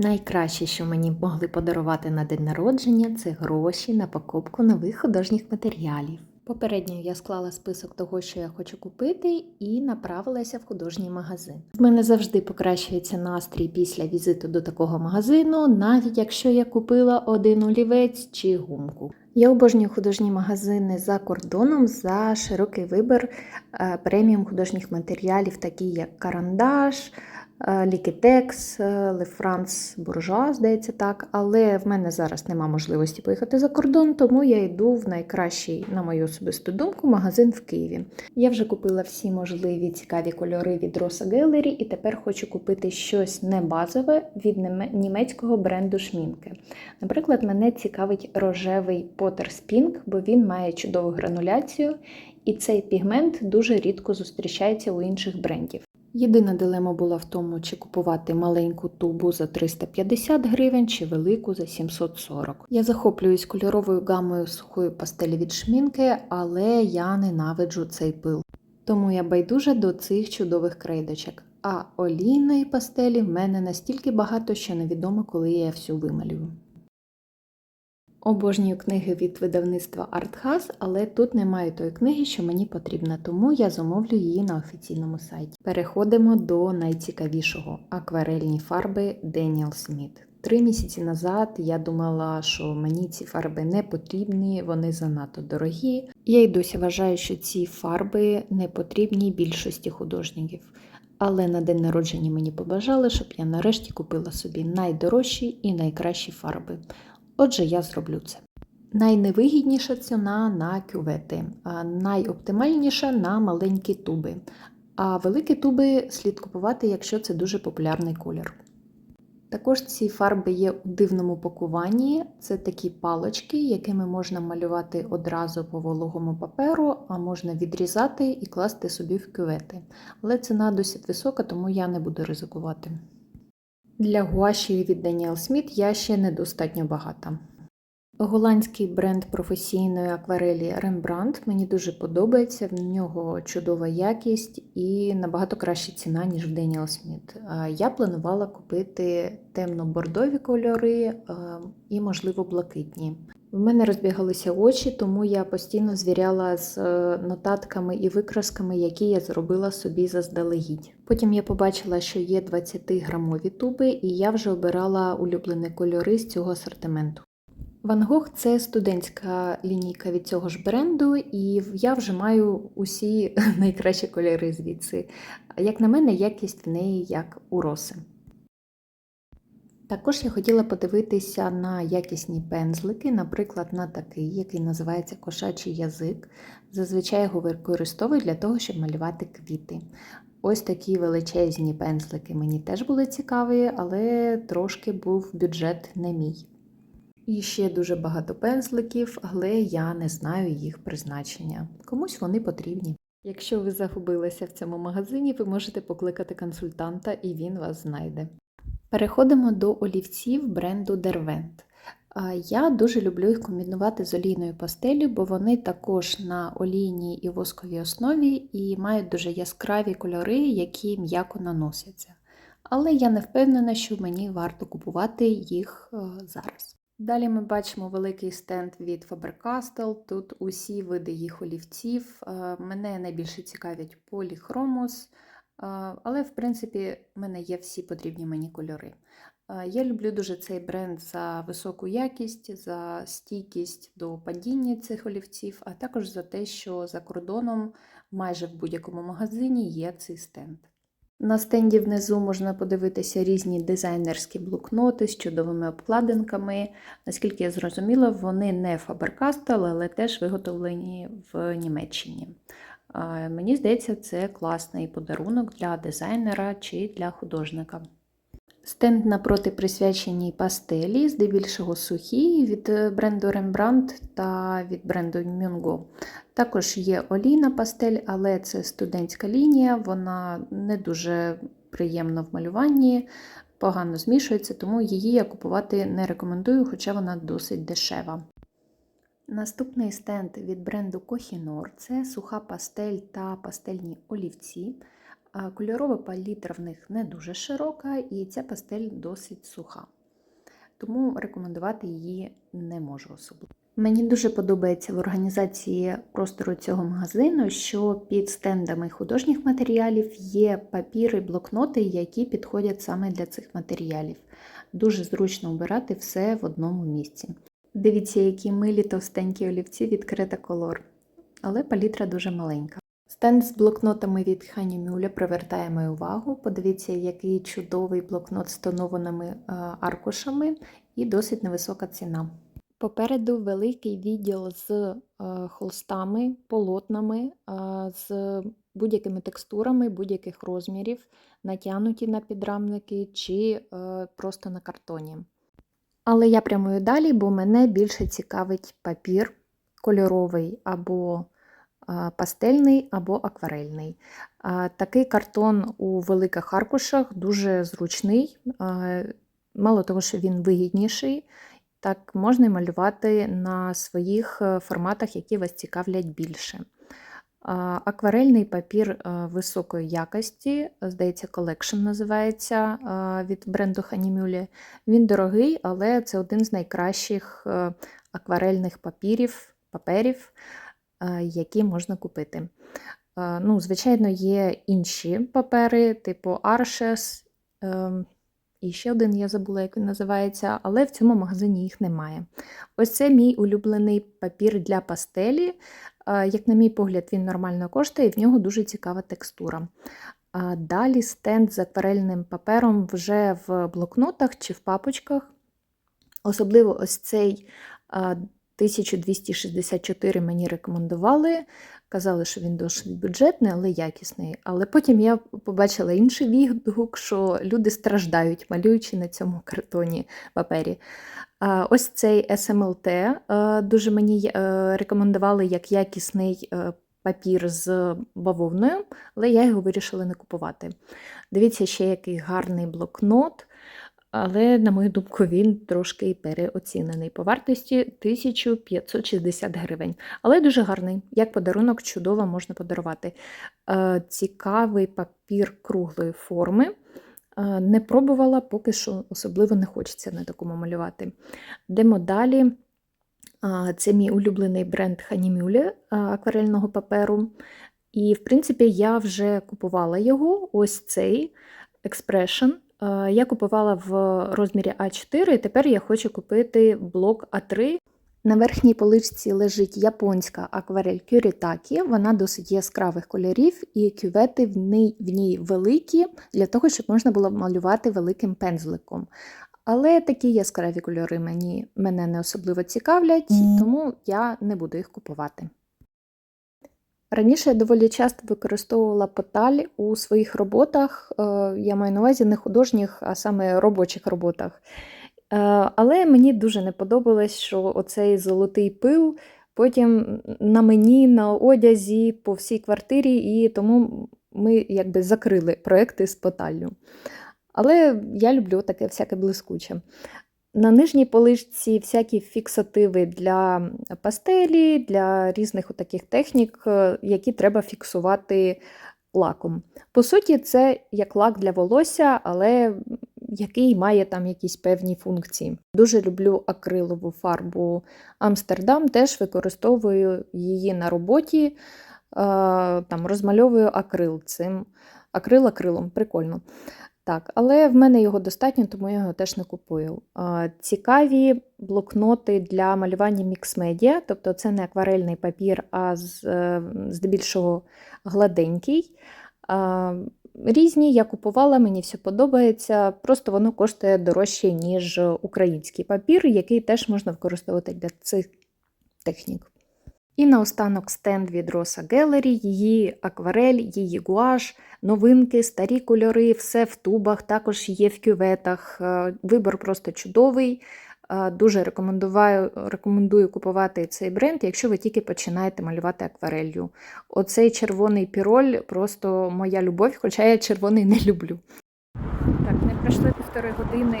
Найкраще, що мені могли подарувати на день народження, це гроші на покупку нових художніх матеріалів. Попередньо я склала список того, що я хочу купити, і направилася в художній магазин. В мене завжди покращується настрій після візиту до такого магазину, навіть якщо я купила один олівець чи гумку. Я обожнюю художні магазини за кордоном за широкий вибір е, преміум художніх матеріалів, такі як карандаш, Лікітекс, Ле Франс Буржуа, здається так. Але в мене зараз нема можливості поїхати за кордон, тому я йду в найкращий, на мою особисту думку, магазин в Києві. Я вже купила всі можливі цікаві кольори від Rosa Gallery і тепер хочу купити щось не базове від німецького бренду шмінки. Наприклад, мене цікавить рожевий Potter's Pink, бо він має чудову грануляцію, і цей пігмент дуже рідко зустрічається у інших брендів. Єдина дилема була в тому, чи купувати маленьку тубу за 350 гривень, чи велику за 740. Я захоплююсь кольоровою гамою сухої пастелі від шмінки, але я ненавиджу цей пил. Тому я байдужа до цих чудових крейдочок. А олійної пастелі в мене настільки багато, що невідомо, коли я всю вималюю. Обожнюю книги від видавництва Артхас, але тут немає тої книги, що мені потрібна, тому я замовлю її на офіційному сайті. Переходимо до найцікавішого акварельні фарби Daniel Smith. Три місяці назад я думала, що мені ці фарби не потрібні, вони занадто дорогі. Я й досі вважаю, що ці фарби не потрібні більшості художників. Але на день народження мені побажали, щоб я нарешті купила собі найдорожчі і найкращі фарби. Отже, я зроблю це. Найневигідніша ціна на кювети, найоптимальніша на маленькі туби. А великі туби слід купувати, якщо це дуже популярний колір. Також ці фарби є у дивному пакуванні. Це такі палочки, якими можна малювати одразу по вологому паперу, а можна відрізати і класти собі в кювети. Але ціна досить висока, тому я не буду ризикувати. Для гуаші від Daniel Smith я ще недостатньо багата. Голландський бренд професійної акварелі Rembrandt мені дуже подобається. В нього чудова якість і набагато краща ціна, ніж в Daniel Smith. Я планувала купити темно-бордові кольори е, і, можливо, блакитні. В мене розбігалися очі, тому я постійно звіряла з е, нотатками і викрасками, які я зробила собі заздалегідь. Потім я побачила, що є 20-грамові туби, і я вже обирала улюблені кольори з цього асортименту. Ван Гог це студентська лінійка від цього ж бренду, і я вже маю усі найкращі кольори звідси. Як на мене, якість в неї як у роси. Також я хотіла подивитися на якісні пензлики, наприклад, на такий, який називається кошачий язик. Зазвичай його використовують для того, щоб малювати квіти. Ось такі величезні пензлики мені теж були цікаві, але трошки був бюджет не мій. І ще дуже багато пензликів, але я не знаю їх призначення. Комусь вони потрібні. Якщо ви загубилися в цьому магазині, ви можете покликати консультанта і він вас знайде. Переходимо до олівців бренду Derwent. Я дуже люблю їх комбінувати з олійною пастелью, бо вони також на олійній і восковій основі і мають дуже яскраві кольори, які м'яко наносяться. Але я не впевнена, що мені варто купувати їх е, зараз. Далі ми бачимо великий стенд від Faber-Castell. Тут усі види їх олівців. Е, Мене найбільше цікавлять поліхромус, але, в принципі, в мене є всі потрібні мені кольори. Я люблю дуже цей бренд за високу якість, за стійкість до падіння цих олівців, а також за те, що за кордоном майже в будь-якому магазині є цей стенд. На стенді внизу можна подивитися різні дизайнерські блокноти з чудовими обкладинками. Наскільки я зрозуміла, вони не Faber-Castell, але теж виготовлені в Німеччині. Мені здається, це класний подарунок для дизайнера чи для художника. Стенд напроти присвяченій пастелі, здебільшого сухі від е, бренду Rembrandt та від бренду Mungo. Також є олійна пастель, але це студентська лінія, вона не дуже приємна в малюванні, погано змішується, тому її я купувати не рекомендую, хоча вона досить дешева. Наступний стенд від бренду Kohinoor – це суха пастель та пастельні олівці. Кольорова палітра в них не дуже широка, і ця пастель досить суха. Тому рекомендувати її не можу особливо. Мені дуже подобається в організації простору цього магазину, що під стендами художніх матеріалів є папіри, блокноти, які підходять саме для цих матеріалів. Дуже зручно обирати все в одному місці. Дивіться, які милі товстенькі олівці від Creta Color, але палітра дуже маленька. Стенд з блокнотами від Хані Мюля привертає мою увагу. Подивіться, який чудовий блокнот з тонованими е, аркушами і досить невисока ціна. Попереду великий відділ з е, холстами, полотнами, е, з будь-якими текстурами, будь-яких розмірів, натягнуті на підрамники чи просто на картоні. Але я прямую далі, бо мене більше цікавить папір кольоровий або пастельний, або акварельний. Такий картон у великих аркушах дуже зручний. Мало того, що він вигідніший, так можна малювати на своїх е, форматах, які вас цікавлять більше. Акварельний папір е, високої якості, здається, Collection називається е, від бренду Ханімюлі. Він дорогий, але це один з найкращих е, акварельних папірів, паперів, які можна купити. Ну, Звичайно, є інші папери, типу Arches, і ще один я забула, як він називається, але в цьому магазині їх немає. Ось це мій улюблений папір для пастелі. Як на мій погляд, він нормально коштує, і в нього дуже цікава текстура. Далі стенд з акварельним папером вже в блокнотах чи в папочках. Особливо ось цей 1264 мені рекомендували. Казали, що він досить бюджетний, але якісний. Але потім я побачила інший відгук, що люди страждають, малюючи на цьому картоні папері. Ось цей SMLT дуже мені е, рекомендували як якісний е, папір з бавовною, але я його вирішила не купувати. Дивіться, ще який гарний блокнот. Але, на мою думку, він трошки переоцінений по вартості 1560 гривень. Але дуже гарний, як подарунок, чудово можна подарувати. Е, Цікавий папір круглої форми. Е, Не пробувала, поки що особливо не хочеться на такому малювати. Йдемо далі. А, Це мій улюблений бренд Ханімюлі акварельного паперу. І, в принципі, я вже купувала його, ось цей Expression. Е, Я купувала в розмірі А4, і тепер я хочу купити блок А3. На верхній поличці лежить японська акварель Кюрітакі. Вона досить яскравих кольорів, і кювети в ній, в ній великі, для того, щоб можна було малювати великим пензликом. Але такі яскраві кольори мені, мене не особливо цікавлять, тому я не буду їх купувати. Раніше я доволі часто використовувала поталь у своїх роботах. е, Я маю на увазі не художніх, а саме робочих роботах. Е, Але мені дуже не подобалось, що оцей золотий пил потім на мені, на одязі, по всій квартирі, і тому ми якби закрили проекти з поталлю. Але я люблю таке всяке блискуче. На нижній поличці всякі фіксативи для пастелі, для різних таких технік, е, які треба фіксувати лаком. По суті, це як лак для волосся, але який має там якісь певні функції. Дуже люблю акрилову фарбу Амстердам, теж використовую її на роботі, е, там розмальовую акрил цим. Акрил акрилом, прикольно. Так, але в мене його достатньо, тому я його теж не купую. Цікаві блокноти для малювання мікс-медіа, тобто це не акварельний папір, а е, здебільшого гладенький. Різні я купувала, мені все подобається, просто воно коштує дорожче, ніж український папір, який теж можна використовувати для цих технік. І наостанок стенд від Rosa Gallery, її акварель, її гуаш, новинки, старі кольори, все в тубах, також є в кюветах. Е, Вибор просто чудовий. Е, Дуже рекомендую, рекомендую купувати цей бренд, якщо ви тільки починаєте малювати акварелью. Оцей червоний піроль просто моя любов, хоча я червоний не люблю. Так, не пройшло півтори години,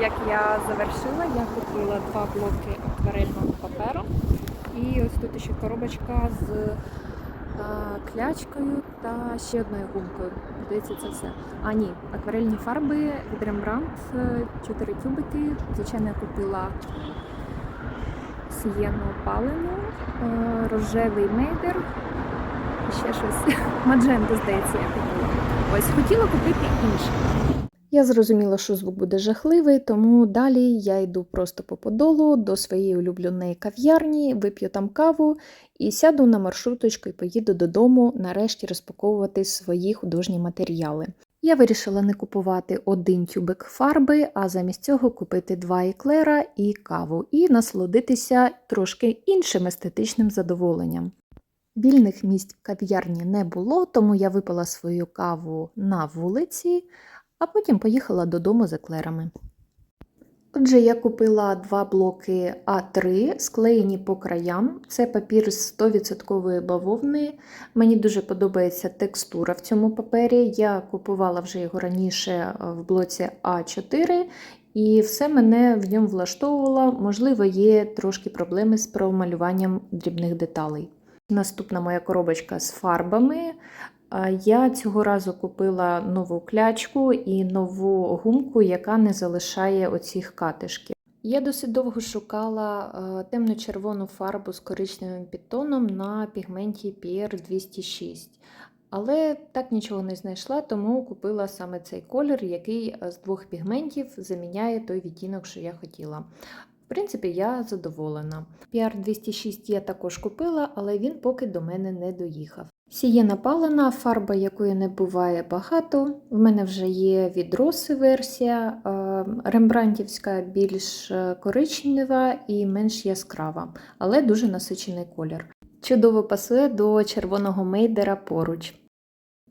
як я завершила. Я купила два блоки акварельного паперу. І ось тут ще коробочка з а, клячкою та ще одною гумкою. Здається, це все. А ні, акварельні фарби від Rembrandt, 4 тюбики. Звичайно, я купила сієну палену, е, рожевий мейдер, ще щось. Мадженту, здається, я купила. Ось хотіла купити інше. Я зрозуміла, що звук буде жахливий, тому далі я йду просто по подолу до своєї улюбленої кав'ярні, вип'ю там каву і сяду на маршруточку і поїду додому нарешті розпаковувати свої художні матеріали. Я вирішила не купувати один тюбик фарби, а замість цього купити два еклера і каву, і насолодитися трошки іншим естетичним задоволенням. Вільних місць в кав'ярні не було, тому я випила свою каву на вулиці, а потім поїхала додому з еклерами. Отже, я купила два блоки А3, склеєні по краям. Це папір з 100% бавовни. Мені дуже подобається текстура в цьому папері. Я купувала вже його раніше е, в блоці А4, і все мене в ньому влаштовувало. Можливо, є трошки проблеми з промалюванням дрібних деталей. Наступна моя коробочка з фарбами. Я цього разу купила нову клячку і нову гумку, яка не залишає оцих катишків. Я досить довго шукала е, темно-червону фарбу з коричневим підтоном на пігменті PR206. Але так нічого не знайшла, тому купила саме цей колір, який е, з двох пігментів заміняє той відтінок, що я хотіла. В принципі, я задоволена. PR206 я також купила, але він поки до мене не доїхав. Сієна палена, фарба якої не буває багато. В мене вже є відроси версія, е, рембрантівська більш е, коричнева і менш яскрава, але дуже насичений колір. Чудово пасує до червоного мейдера поруч.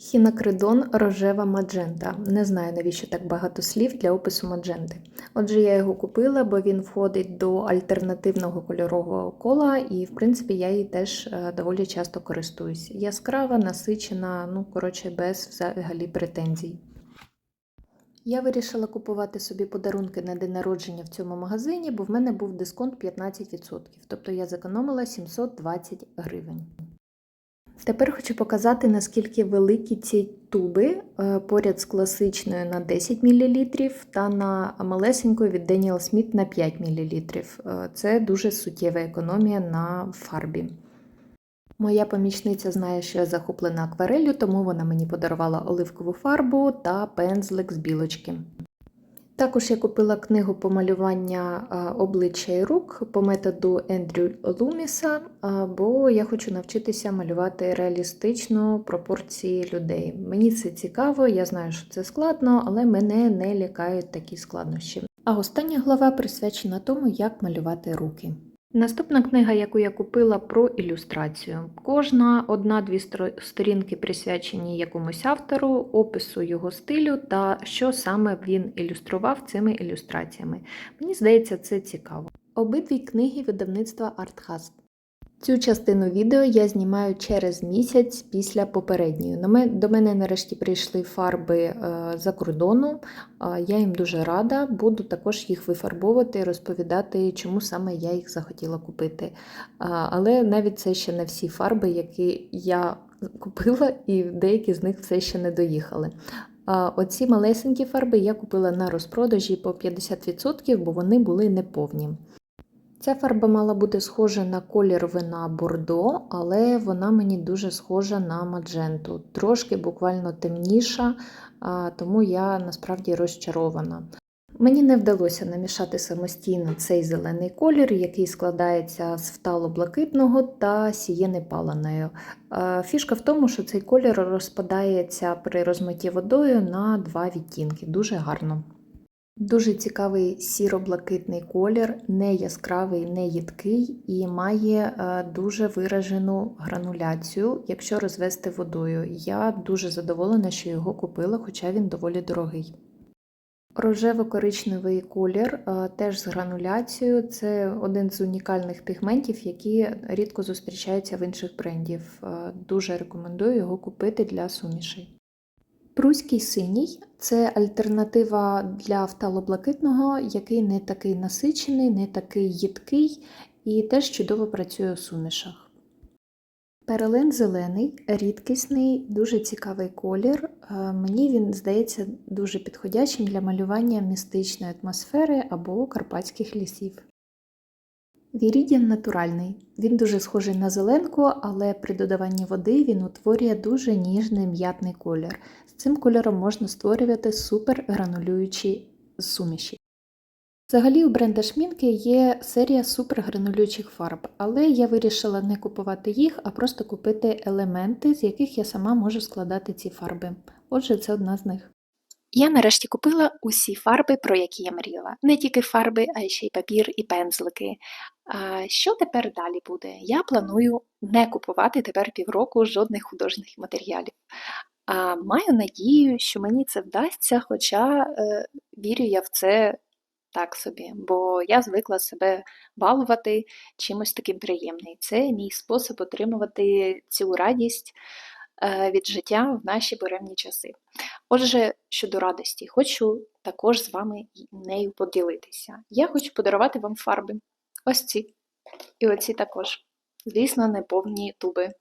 Хінакридон рожева маджента. Не знаю, навіщо так багато слів для опису мадженти. Отже, я його купила, бо він входить до альтернативного кольорового кола, і, в принципі, я її теж е, доволі часто користуюсь. Яскрава, насичена, ну, коротше, без взагалі претензій. Я вирішила купувати собі подарунки на день народження в цьому магазині, бо в мене був дисконт 15%, тобто я зекономила 720 гривень. Тепер хочу показати, наскільки великі ці туби е, поряд з класичною на 10 мл та на малесенькою від Daniel Smith на 5 мл. Е, Це дуже суттєва економія на фарбі. Моя помічниця знає, що я захоплена аквареллю, тому вона мені подарувала оливкову фарбу та пензлик з білочки. Також я купила книгу по малювання обличчя і рук по методу Ендрю Луміса, бо я хочу навчитися малювати реалістично пропорції людей. Мені це цікаво, я знаю, що це складно, але мене не лякають такі складнощі. А остання глава присвячена тому, як малювати руки. Наступна книга, яку я купила про ілюстрацію. Кожна одна-дві сторінки присвячені якомусь автору, опису його стилю та що саме він ілюстрував цими ілюстраціями. Мені здається, це цікаво. Обидві книги видавництва Артхаз. Цю частину відео я знімаю через місяць після попередньої. До мене нарешті прийшли фарби е, за кордону. Я їм дуже рада, буду також їх вифарбовувати розповідати, чому саме я їх захотіла купити. Але навіть це ще не всі фарби, які я купила, і деякі з них все ще не доїхали. Оці малесенькі фарби я купила на розпродажі по 50%, бо вони були неповні. Ця фарба мала бути схожа на колір вина бордо, але вона мені дуже схожа на мадженту. Трошки буквально темніша, тому я насправді розчарована. Мені не вдалося намішати самостійно цей зелений колір, який складається з втало-блакитного та сієни паленою. Фішка в тому, що цей колір розпадається при розмитті водою на два відтінки. Дуже гарно. Дуже цікавий сіро-блакитний колір, не яскравий, не їдкий і має е, дуже виражену грануляцію, якщо розвести водою. Я дуже задоволена, що його купила, хоча він доволі дорогий. Рожево-коричневий колір е, теж з грануляцією. Це один з унікальних пігментів, які рідко зустрічаються в інших брендів. Е, дуже рекомендую його купити для сумішей. Пруський синій це альтернатива для вталоблакитного, який не такий насичений, не такий їдкий і теж чудово працює у сумішах. Перелин зелений, рідкісний, дуже цікавий колір. Е, Мені він здається дуже підходячим для малювання містичної атмосфери або карпатських лісів. Вірідіан натуральний. Він дуже схожий на зеленку, але при додаванні води він утворює дуже ніжний м'ятний колір. Цим кольором можна створювати супер гранулюючі суміші. Взагалі у бренда шмінки є серія супергранулюючих фарб, але я вирішила не купувати їх, а просто купити елементи, з яких я сама можу складати ці фарби. Отже, це одна з них. Я нарешті купила усі фарби, про які я мріяла. Не тільки фарби, а й ще й папір і пензлики. А що тепер далі буде? Я планую не купувати тепер півроку жодних художніх матеріалів. Маю надію, що мені це вдасться, хоча е, вірю я в це так собі, бо я звикла себе балувати чимось таким приємним. Це мій спосіб отримувати цю радість е, від життя в наші буремні часи. Отже, щодо радості, хочу також з вами нею поділитися. Я хочу подарувати вам фарби. Ось ці. І оці також. Звісно, не повні туби,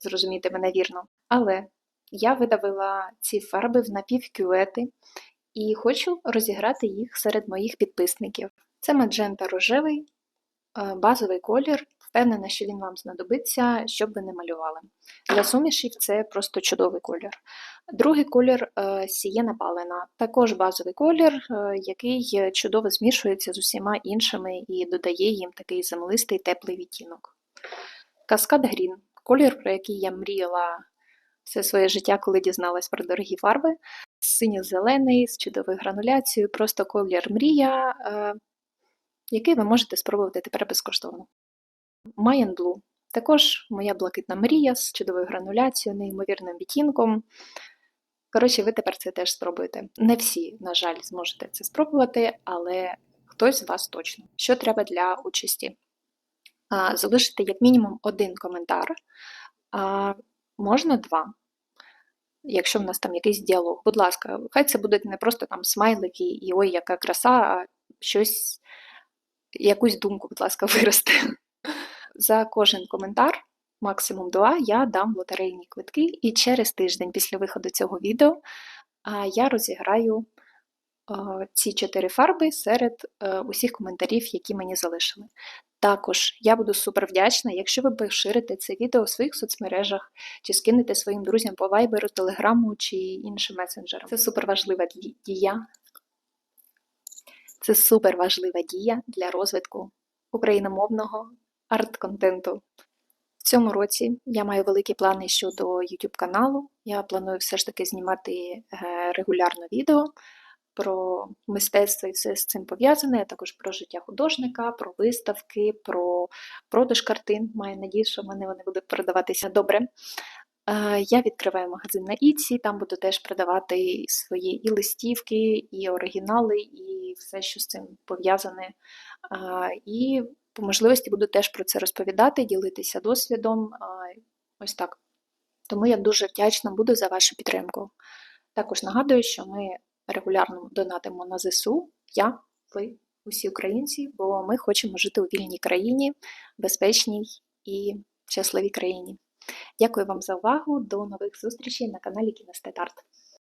зрозумійте мене вірно. Але я видавила ці фарби в напівкювети і хочу розіграти їх серед моїх підписників. Це маджента рожевий, е, базовий колір. Впевнена, що він вам знадобиться, щоб ви не малювали. Для сумішів це просто чудовий колір. Другий колір е, сієна палена, також базовий колір, е, який чудово змішується з усіма іншими і додає їм такий землистий теплий відтінок. Каскад Грін колір, про який я мріяла все своє життя, коли дізналась про дорогі фарби. Синьо-зелений, з чудовою грануляцією, просто колір мрія, е, який ви можете спробувати тепер безкоштовно. Mayan Blue також моя блакитна мрія з чудовою грануляцією, неймовірним відтінком. Коротше, ви тепер це теж спробуєте. Не всі, на жаль, зможете це спробувати, але хтось з вас точно. Що треба для участі? Залишити як мінімум один коментар, а можна два. Якщо в нас там якийсь діалог, будь ласка, хай це будуть не просто там смайлики і ой, яка краса, а щось, якусь думку, будь ласка, вирости. За кожен коментар, максимум два, я дам лотерейні квитки, і через тиждень після виходу цього відео я розіграю ці чотири фарби серед е, усіх коментарів, які мені залишили. Також я буду супер вдячна, якщо ви поширите це відео в своїх соцмережах чи скинете своїм друзям по вайберу, телеграму чи іншим месенджерам. Це супер важлива дія. Це супер важлива дія для розвитку україномовного арт-контенту. В цьому році я маю великі плани щодо YouTube каналу. Я планую все ж таки знімати е, регулярно відео про мистецтво і все з цим пов'язане, а також про життя художника, про виставки, про продаж картин. Маю надію, що в мене вони будуть продаватися добре. Е, Я відкриваю магазин на Іці, там буду теж продавати свої і листівки, і оригінали, і все, що з цим пов'язане. І по можливості буду теж про це розповідати, ділитися досвідом. Ось так. Тому я дуже вдячна буду за вашу підтримку. Також нагадую, що ми регулярно донатимо на ЗСУ, я, ви, усі українці, бо ми хочемо жити у вільній країні, безпечній і щасливій країні. Дякую вам за увагу. До нових зустрічей на каналі Кінестет Арт.